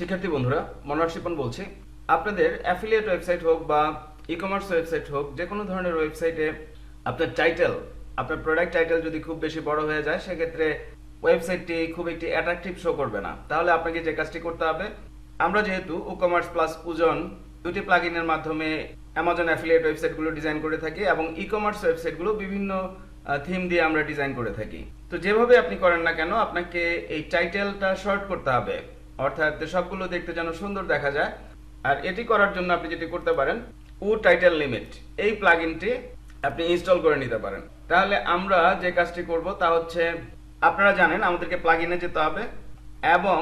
শিক্ষার্থী বন্ধুরা মনোহর শিপন বলছি। আপনাদের অ্যাফিলিয়েট ওয়েবসাইট হোক বা ই কমার্স ওয়েবসাইট হোক, যে কোনো ধরনের ওয়েবসাইটে আপনার টাইটেল আপনার প্রোডাক্ট টাইটেল যদি খুব বেশি বড় হয়ে যায়, সেক্ষেত্রে ওয়েবসাইটটি খুব একটি অ্যাট্রাকটিভ শো করবে না। তাহলে আপনাকে যে কাজটি করতে হবে, আমরা যেহেতু ই কমার্স প্লাস উজন দুটি প্লাগইনের মাধ্যমে অ্যামাজন অ্যাফিলিয়েট ওয়েবসাইটগুলো ডিজাইন করে থাকি এবং ই কমার্স ওয়েবসাইটগুলো বিভিন্ন থিম দিয়ে আমরা ডিজাইন করে থাকি। তো যেভাবে আপনি করেন না কেন, আপনাকে এই টাইটেলটা শর্ট করতে হবে। অর্থাৎ সবগুলো দেখতে যেন সুন্দর দেখা যায়। আর এটি করার জন্য আপনি যেটি করতে পারেন, উ টাইটেল লিমিট এই প্লাগইনটি আপনি ইনস্টল করে নিতে পারেন। তাহলে আমরা যে কাজটি করব তা হচ্ছে, আপনারা জানেন আমাদেরকে প্লাগইনে যেতে হবে এবং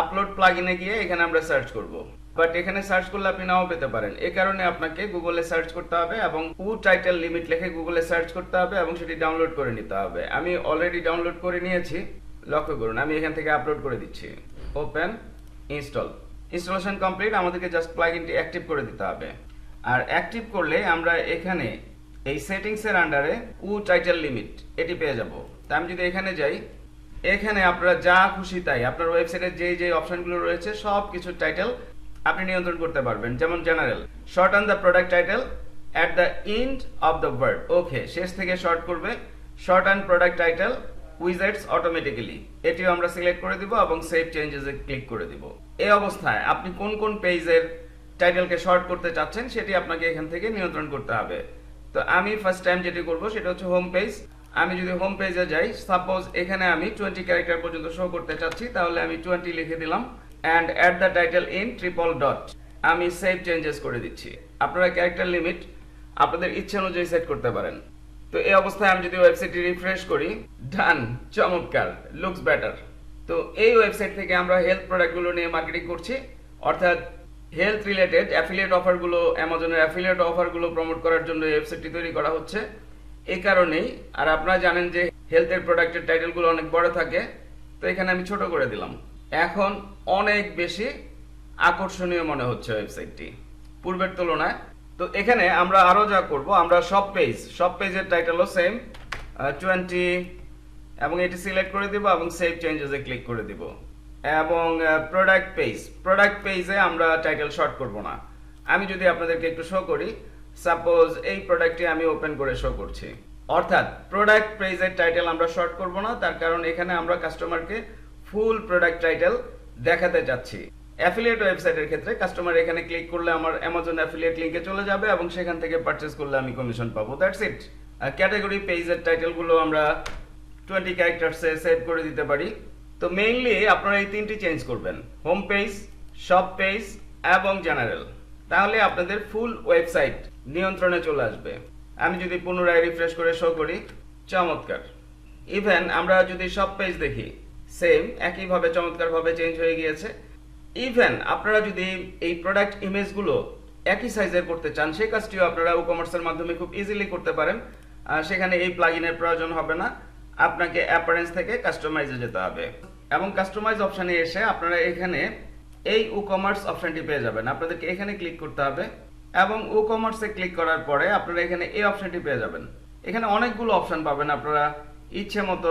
আপলোড প্লাগইনে গিয়ে এখানে আমরা সার্চ করব। বাট এখানে সার্চ করলে আপনি নাও পেতে পারেন। এই কারণে আপনাকে গুগলে সার্চ করতে হবে এবং উ টাইটেল লিমিট লিখে গুগলে সার্চ করতে হবে এবং সেটি ডাউনলোড করে নিতে হবে। আমি অলরেডি ডাউনলোড করে নিয়েছি। লক্ষ্য করুন, আমি এখান থেকে আপলোড করে দিচ্ছি। Open, install. ইনস্টলেশন কমপ্লিট, আমাদেরকে জাস্ট প্লাগইনটি অ্যাক্টিভ করে দিতে হবে। আর অ্যাক্টিভ করলে আমরা এখানে এই সেটিংস এর আন্ডারে উ টাইটেল লিমিট, এটি পেয়ে যাব। তা আমি যদি এখানে যাই, এখানে আপনারা যা খুশি তাই, আপনার ওয়েবসাইটে যে যে অপশনগুলো রয়েছে, সব কিছু টাইটেল আপনি নিয়ন্ত্রণ করতে পারবেন। যেমন general, short on the product title, at the end of the word. Okay, শেষ থেকে শর্ট করবে, short and product title widgets automatically এটিও আমরা সিলেক্ট করে দিব এবং সেভ চেঞ্জেসে ক্লিক করে দিব। এই অবস্থায় আপনি কোন কোন পেজের টাইটেলকে শর্ট করতে চাচ্ছেন সেটি আপনাকে এখান থেকে নিয়ন্ত্রণ করতে হবে। তো আমি ফার্স্ট টাইম যেটি করব সেটা হচ্ছে হোম পেজ আমি যদি হোম পেজে যাই সাপোজ এখানে আমি টোয়েন্টি ক্যারেক্টার পর্যন্ত শো করতে চাচ্ছি, তাহলে আমি টোয়েন্টি লিখে দিলাম। And at the title in triple dot আমি সেভ চেঞ্জেস করে দিচ্ছি। আপনারা ক্যারেক্টার লিমিট আপনাদের ইচ্ছে অনুযায়ী সেট করতে পারেন। তো এই অবস্থায় আমি যদি ওয়েবসাইটটি রিফ্রেশ করি ডান চমৎকার লুকস বেটার তো এই ওয়েবসাইট থেকে আমরা হেলথ প্রোডাক্টগুলো নিয়ে মার্কেটিং করছি। অর্থাৎ হেলথ রিলেটেড অ্যাফিলিয়েট অফারগুলো অ্যামাজনের অ্যাফিলিয়েট অফারগুলো প্রমোট করার জন্য এই ওয়েবসাইটটি তৈরি করা হচ্ছে। এই কারণেই, আর আপনারা জানেন যে হেলথের প্রোডাক্টের টাইটেলগুলো অনেক বড় থাকে, তো এখানে আমি ছোট করে দিলাম। এখন অনেক বেশি আকর্ষণীয় মনে হচ্ছে ওয়েবসাইটটি। পূর্বের তুলনায় তো এখানে আমরা আরও যা করব, আমরা সব পেজ সব পেজের টাইটেলও সেম টোয়েন্টি এবং এটি সিলেক্ট করে দিব এবং সেভ চেঞ্জেসে ক্লিক করে দিব। এবং প্রোডাক্ট পেজ প্রোডাক্ট পেজে আমরা টাইটেল শর্ট করব না। আমি যদি আপনাদেরকে একটু শো করি সাপোজ এই প্রোডাক্টটি আমি ওপেন করে শো করছি। অর্থাৎ প্রোডাক্ট পেজের টাইটেল আমরা শর্ট করব না, তার কারণ এখানে আমরা কাস্টমারকে ফুল প্রোডাক্ট টাইটেল দেখাতে চাচ্ছি। অ্যাফিলিয়েট ওয়েবসাইটের ক্ষেত্রে কাস্টমার এখানে ক্লিক করলে আমার অ্যামাজন অ্যাফিলিয়েট লিঙ্কে চলে যাবে এবং সেখান থেকে পারচেস করলে আমি কমিশন পাবো। দ্যাটস ইট ক্যাটাগরি পেজের টাইটেলগুলো আমরা টোয়েন্টি ক্যারেক্টার্সে সেভ করে দিতে পারি। তো মেইনলি আপনারা এই তিনটি চেঞ্জ করবেন। হোম পেজ শপ পেজ এবং জেনারেল তাহলে আপনাদের ফুল ওয়েবসাইট নিয়ন্ত্রণে চলে আসবে। আমি যদি পুনরায় রিফ্রেশ করে শো করি, চমৎকার। ইভেন আমরা যদি সব পেজ দেখি সেম একইভাবে চমৎকারভাবে চেঞ্জ হয়ে গিয়েছে। ইভেন আপনারা যদি এই প্রোডাক্ট ইমেজগুলো একই সাইজের করতে চান, সেই কাজটিও আপনারা ই কমার্সের মাধ্যমে খুব ইজিলি করতে পারেন। সেখানে এই প্লাগইনের প্রয়োজন হবে না। আপনাকে অ্যাপারেন্স থেকে কাস্টমাইজে যেতে হবে। এবং কাস্টমাইজ অপশানে এসে আপনারা এখানে এই ই কমার্স অপশানটি পেয়ে যাবেন। আপনাদেরকে এখানে ক্লিক করতে হবে এবং ই কমার্সে ক্লিক করার পরে আপনারা এখানে এই অপশানটি পেয়ে যাবেন। এখানে অনেকগুলো অপশন পাবেন আপনারা। ইচ্ছে মতো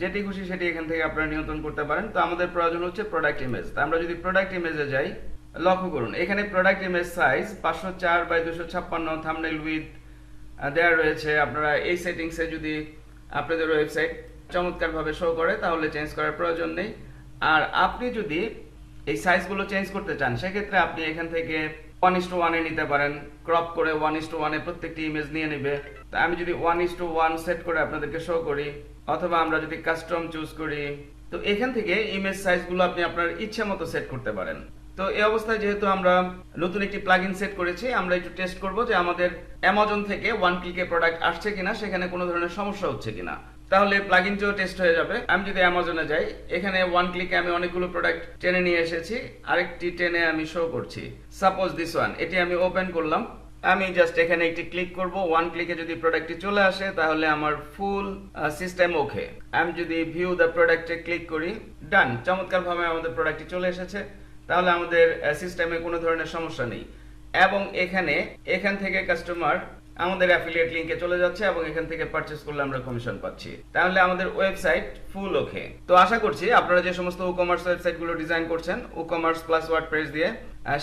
যেটি খুশি সেটি এখান থেকে আপনারা নিয়ন্ত্রণ করতে পারেন। তো আমাদের প্রয়োজন হচ্ছে প্রোডাক্ট ইমেজ তা আমরা যদি প্রোডাক্ট ইমেজে যাই, লক্ষ্য করুন, এখানে প্রোডাক্ট ইমেজ সাইজ পাঁচশো চার বাই দুশো ছাপ্পান্ন থামনেল উইথ দেওয়া রয়েছে। আপনারা এই সেটিংসে যদি আপনাদের ওয়েবসাইট চমৎকারভাবে শো করে, তাহলে চেঞ্জ করার প্রয়োজন নেই। আর আপনি যদি এই সাইজগুলো চেঞ্জ করতে চান, সেক্ষেত্রে আপনি এখান থেকে ওয়ান ইস টু ওয়ানে নিতে পারেন। ক্রপ করে ওয়ান ইস টু ওয়ানে প্রত্যেকটি ইমেজ নিয়ে নেবে। তা আমি যদি one is two one set করে আপনাদেরকে শো করি, অথবা আমরা যদি কাস্টম চুজ করি, তো এখান থেকে ইমেজ সাইজগুলো আপনি আপনার ইচ্ছে মতো সেট করতে পারেন। তো এই অবস্থায় যেহেতু আমরা নতুন একটি প্লাগইন সেট করেছি, আমরা একটু টেস্ট করব যে আমাদের অ্যামাজন থেকে ওয়ান ক্লিকে প্রোডাক্ট আসছে কিনা, সেখানে কোনো ধরনের সমস্যা হচ্ছে কিনা। তাহলে প্লাগইনটিও টেস্ট হয়ে যাবে। আমি যদি অ্যামাজনে যাই, এখানে ওয়ান ক্লিকে আমি অনেকগুলো প্রোডাক্ট টেনে নিয়ে এসেছি। আরেকটি টেনে আমি শো করছি। সাপোজ দিস ওয়ান এটি আমি ওপেন করলাম। আমি জাস্ট এখানে একটি ক্লিক করব। ওয়ান ক্লিকে যদি প্রোডাক্টটি চলে আসে, তাহলে আমার ফুল সিস্টেম ওকে আমি যদি ভিউ দ্য প্রোডাক্টে ক্লিক করি ডান চমৎকারভাবে আমাদের প্রোডাক্টটি চলে এসেছে। তাহলে আমাদের সিস্টেমে কোনো ধরনের সমস্যা নেই। এবং এখানে, এখান থেকে কাস্টমার আমাদের অ্যাফিলিয়েট লিংকে চলে যাচ্ছে এবং এখান থেকে পারচেস করলে আমরা কমিশন পাচ্ছি। তাহলে আমাদের ওয়েবসাইট ফুল ওকে তো আশা করছি আপনারা যে সমস্ত ই কমার্স ওয়েবসাইটগুলো ডিজাইন করছেন ই কমার্স প্লাস ওয়ার্ডপ্রেস দিয়ে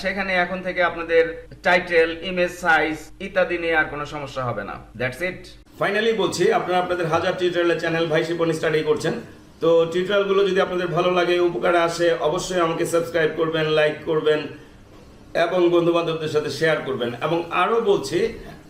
সেখানে এখন থেকে আপনাদের টাইটেল ইমেজ সাইজ ইত্যাদি নিয়ে আর কোনো সমস্যা হবে না। দ্যাটস ইট ফাইনালি বলছি, আপনারা আপনাদের হাজার টিউটোরিয়ালের চ্যানেল ভাই শিপন স্টাডি করছেন। তো টিউটোরিয়ালগুলো যদি আপনাদের ভালো লাগে, উপকারে আসে, অবশ্যই আমাকে সাবস্ক্রাইব করবেন লাইক করবেন এবং বন্ধু বান্ধবদের সাথে শেয়ার করবেন। এবং আরও বলছি